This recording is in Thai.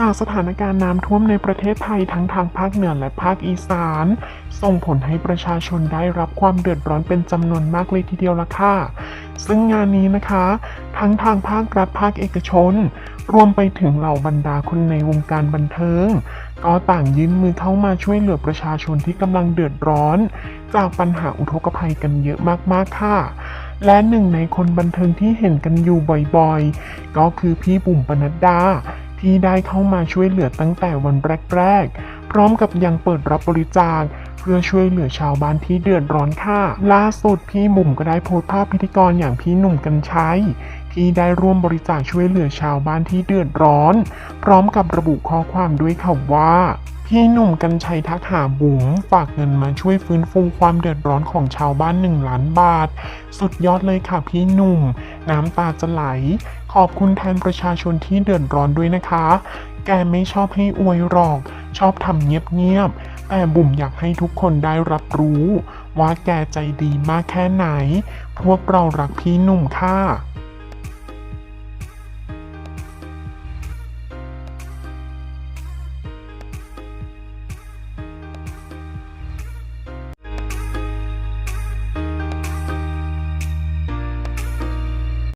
จากสถานการณ์น้ำท่วมในประเทศไทยทั้งทางภาคเหนือและภาคอีสาน ส่งผลให้ประชาชนได้รับความเดือดร้อนเป็นจำนวนมากเลยทีเดียวละค่ะ ซึ่งงานนี้นะคะ ทั้งทางภาครัฐภาคเอกชน รวมไปถึงเหล่าบรรดาคนในวงการบันเทิง ก็ต่างยื่นมือเข้ามาช่วยเหลือประชาชนที่กำลังเดือดร้อน จากปัญหาอุทกภัยกันเยอะมากๆค่ะและหนึ่งในคนบันเทิงที่เห็นกันอยู่บ่อยๆ ก็คือพี่บุ๋มปนัดดา ที่ได้เข้ามาช่วยเหลือตั้งแต่วันแรกๆ พร้อมกับยังเปิดรับบริจาคเพื่อช่วยเหลือชาวบ้านที่เดือดร้อนค่ะ ล่าสุดพี่บุ๋มก็ได้โพสต์ภาพพิธีกรอย่างพี่หนุ่มกัญชัยที่ได้ร่วมบริจาคช่วยเหลือชาวบ้านที่เดือดร้อน พร้อมกับระบุข้อความด้วยค่ะว่าพี่หนุ่มกัญชัยทักหาบุ๋มฝากเงินมาช่วยฟื้นฟูความเดือดร้อนของชาวบ้านหนึ่งล้านบาท สุดยอดเลยค่ะพี่หนุ่ม น้ำตาจะไหล ขอบคุณแทนประชาชนที่เดือดร้อนด้วยนะคะ แกไม่ชอบให้อวยหรอก ชอบทำเงียบๆ แต่บุ๋มอยากให้ทุกคนได้รับรู้ ว่าแกใจดีมากแค่ไหน พวกเรารักพี่หนุ่มค่ะ